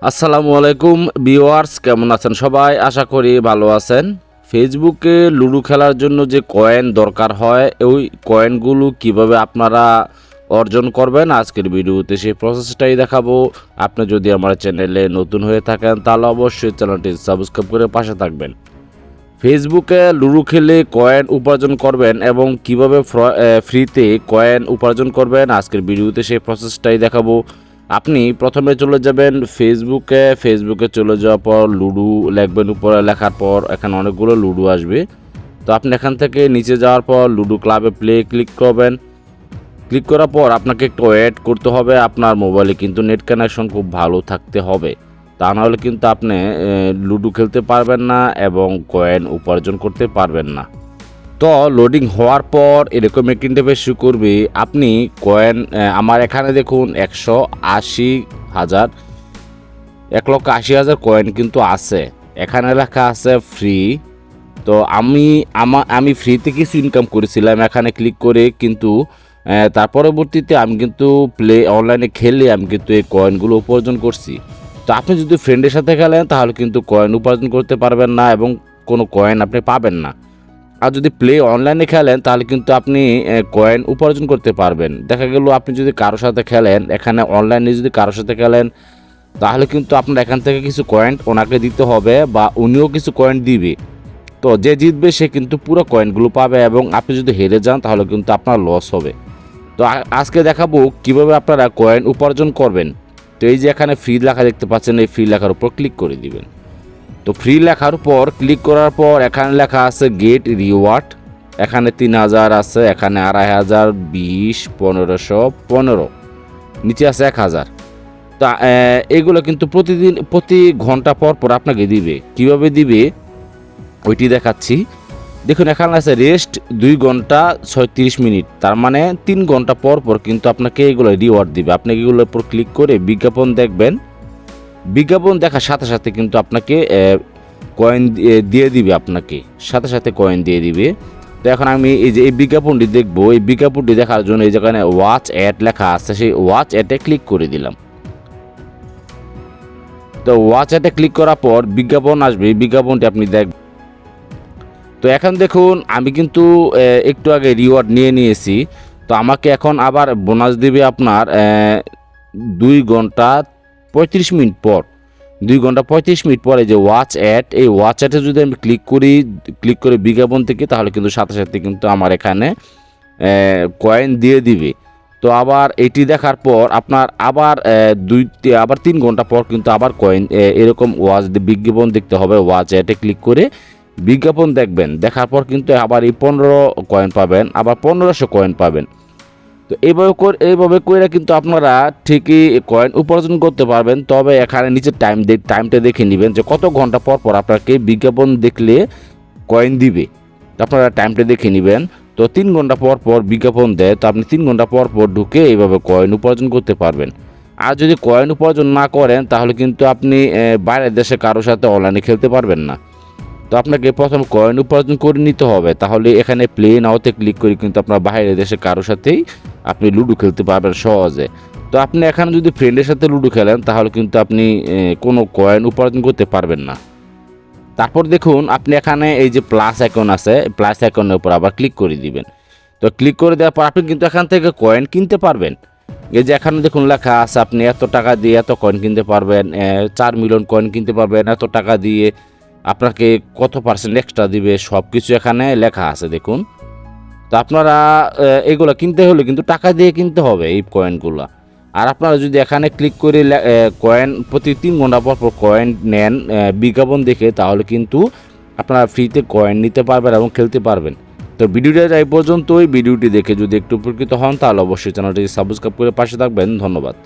আসসালামু আলাইকুম ভিউয়ার্স, কেমন আছেন সবাই? আশা করি ভালো আছেন। ফেসবুকে লুডো খেলার জন্য যে কয়েন দরকার হয়, ওই কয়েনগুলো কীভাবে আপনারা অর্জন করবেন, আজকের ভিডিওতে সেই প্রসেসটাই দেখাবো। আপনি যদি আমার চ্যানেলে নতুন হয়ে থাকেন, তাহলে অবশ্যই চ্যানেলটি সাবস্ক্রাইব করে পাশে থাকবেন। ফেসবুকে লুডু খেলে কয়েন উপার্জন করবেন এবং কীভাবে ফ্র- ফ্রিতে কয়েন উপার্জন করবেন, আজকের ভিডিওতে সেই প্রসেসটাই দেখাবো। আপনি প্রথমে চলে যাবেন ফেসবুকে ফেসবুকে চলে যাওয়ার পর লুডো লিখবেন উপরে, লেখার পর এখানে অনেকগুলো লুডো আসবে। তো আপনি এখান থেকে নিচে যাওয়ার পর লুডো ক্লাবে প্লে ক্লিক করবেন। ক্লিক করার পর আপনাকে একটু ওয়েট করতে হবে, আপনার মোবাইলে কিন্তু নেট কানেকশন খুব ভালো থাকতে হবে। তা নাহলে কিন্তু আপনি লুডো খেলতে পারবেন না এবং কয়েন উপার্জন করতে পারবেন না। তো লোডিং হওয়ার পর এরকম একটি ইন্টারফেস শুরু করবে। আপনি কয়েন আমার এখানে দেখুন একশো আশি হাজার, এক লক্ষ আশি হাজার কয়েন কিন্তু আছে। এখানে লেখা আছে ফ্রি তো আমি, আমা, আমি ফ্রিতে কিছু ইনকাম করেছিলাম এখানে ক্লিক করে, কিন্তু তার পরবর্তীতে আমি কিন্তু প্লে অনলাইনে খেলে আমি কিন্তু এই কয়েনগুলো উপার্জন করছি। তো আপনি যদি ফ্রেন্ডের সাথে খেলেন, তাহলে কিন্তু কয়েন উপার্জন করতে পারবেন না এবং কোনো কয়েন আপনি পাবেন না। আর যদি প্লে অনলাইনে খেলেন, তাহলে কিন্তু আপনি কয়েন উপার্জন করতে পারবেন। দেখা গেল আপনি যদি কারোর সাথে খেলেন, এখানে অনলাইনে যদি কারোর সাথে খেলেন, তাহলে কিন্তু আপনার এখান থেকে কিছু কয়েন ওনাকে দিতে হবে বা উনিও কিছু কয়েন দিবে। তো যে জিতবে, সে কিন্তু পুরো কয়েনগুলো পাবে এবং আপনি যদি হেরে যান, তাহলে কিন্তু আপনার লস হবে। তো আজকে দেখাবো কীভাবে আপনারা কয়েন উপার্জন করবেন। তো এই যে এখানে ফ্রি লেখা দেখতে পাচ্ছেন, এই ফ্রি লেখার উপর ক্লিক করে দিবেন। তো ফ্রি লেখার পর ক্লিক করার পর এখানে লেখা আছে গেট রিওয়ার্ড এখানে তিন হাজার আছে, এখানে আড়াই হাজার, বিশ, পনেরোশো, পনেরো, নিচে আছে এক হাজার। তা এগুলো কিন্তু প্রতিদিন, প্রতি ঘণ্টা পর পর আপনাকে দিবে। কীভাবে দিবে? ওইটি দেখাচ্ছি। দেখুন, এখানে আছে রেস্ট দুই ঘণ্টা ছয়ত্রিশ মিনিট। তার মানে তিন ঘণ্টা পর পর কিন্তু আপনাকে এগুলো রিওয়ার্ড দিবে। আপনি এগুলোর উপর ক্লিক করে বিজ্ঞাপন দেখবেন। বিজ্ঞাপন দেখার সাথে সাথে কিন্তু আপনাকে কয়েন দিয়ে দিবে আপনাকে। সাথে সাথে কয়েন দিয়ে দিবে। তো এখন আমি এই যে, এই বিজ্ঞাপনটি দেখব। এই বিজ্ঞাপনটি দেখার জন্য এই যেখানে ওয়াচ অ্যাড লেখা আছে, সেই ওয়াচ অ্যাডে ক্লিক করে দিলাম। তো ওয়াচ অ্যাডে ক্লিক করার পর বিজ্ঞাপন আসবে। বিজ্ঞাপনটি আপনি দেখবেন তো এখন দেখুন, আমি কিন্তু একটু আগে রিওয়ার্ড নিয়ে নিয়েছি। তো আমাকে এখন আবার বোনাস দিবে আপনার দুই ঘণ্টা পঁয়ত্রিশ মিনিট পর, দুই ঘণ্টা পঁয়ত্রিশ মিনিট পরে যে ওয়াচ অ্যাড এই ওয়াচ অ্যাডে যদি আমি ক্লিক করি ক্লিক করে বিজ্ঞাপন থেকে, তাহলে কিন্তু সাথে সাথে কিন্তু আমার এখানে কয়েন দিয়ে দিবে। তো আবার এটি দেখার পর আপনার আবার দুই আবার তিন ঘণ্টা পর কিন্তু আবার কয়েন এরকম ওয়াচ বিজ্ঞাপন দেখতে হবে ওয়াচ অ্যাডে ক্লিক করে বিজ্ঞাপন দেখবেন। দেখার পর কিন্তু আবার এই পনেরো কয়েন পাবেন, আবার পনেরোশো কয়েন পাবেন। তো এইভাবে এইভাবে করে কিন্তু আপনারা ঠিকই কয়েন উপার্জন করতে পারবেন। তবে এখানে নিচে টাইম টাইমটা দেখে নেবেন যে কত ঘণ্টা পর পর আপনাকে বিজ্ঞাপন দেখলে কয়েন দিবে। আপনারা টাইমটা দেখে নেবেন। তো তিন ঘণ্টা পর পর বিজ্ঞাপন দেয়, তো আপনি তিন ঘণ্টা পর পর ঢুকে এইভাবে কয়েন উপার্জন করতে পারবেন। আর যদি কয়েন উপার্জন না করেন, তাহলে কিন্তু আপনি বাইরের দেশে কারোর সাথে অনলাইনে খেলতে পারবেন না। তো আপনাকে প্রথম কয়েন উপার্জন করে নিতে হবে। তাহলে এখানে প্লে নাওতে ক্লিক করে কিন্তু আপনার বাইরের দেশে কারোর সাথেই আপনি লুডো খেলতে পারবেন সহজে। তো আপনি এখানে যদি ফ্রেন্ডের সাথে লুডো খেলেন, তাহলে কিন্তু আপনি কোনো কয়েন উপার্জন করতে পারবেন না। তারপর দেখুন, আপনি এখানে এই যে প্লাস অ্যাকাউন্ট আছে প্লাস অ্যাকাউন্টের উপর আবার ক্লিক করে দিবেন। তো ক্লিক করে দেওয়ার পর আপনি কিন্তু এখান থেকে কয়েন কিনতে পারবেন। এই যে এখানে দেখুন লেখা আছে, আপনি এত টাকা দিয়ে এত কয়েন কিনতে পারবেন চার মিলিয়ন কয়েন কিনতে পারবেন, এত টাকা দিয়ে আপনাকে কত পার্সেন্ট এক্সট্রা দিবে সব কিছু এখানে লেখা আছে, দেখুন। তো আপনারা এগুলো কিনতে হলে কিন্তু টাকা দিয়ে কিনতে হবে এই কয়েনগুলো আর আপনারা যদি এখানে ক্লিক করে কয়েন প্রতি তিন ঘণ্টা পর পর কয়েন নেন বিজ্ঞাপন দেখে, তাহলে কিন্তু আপনারা ফ্রিতে কয়েন নিতে পারবেন এবং খেলতে পারবেন। তো ভিডিওটা এই পর্যন্তই। ভিডিওটি দেখে যদি একটু উপকৃত হন, তাহলে অবশ্যই চ্যানেলটি সাবস্ক্রাইব করে পাশে থাকবেন। ধন্যবাদ।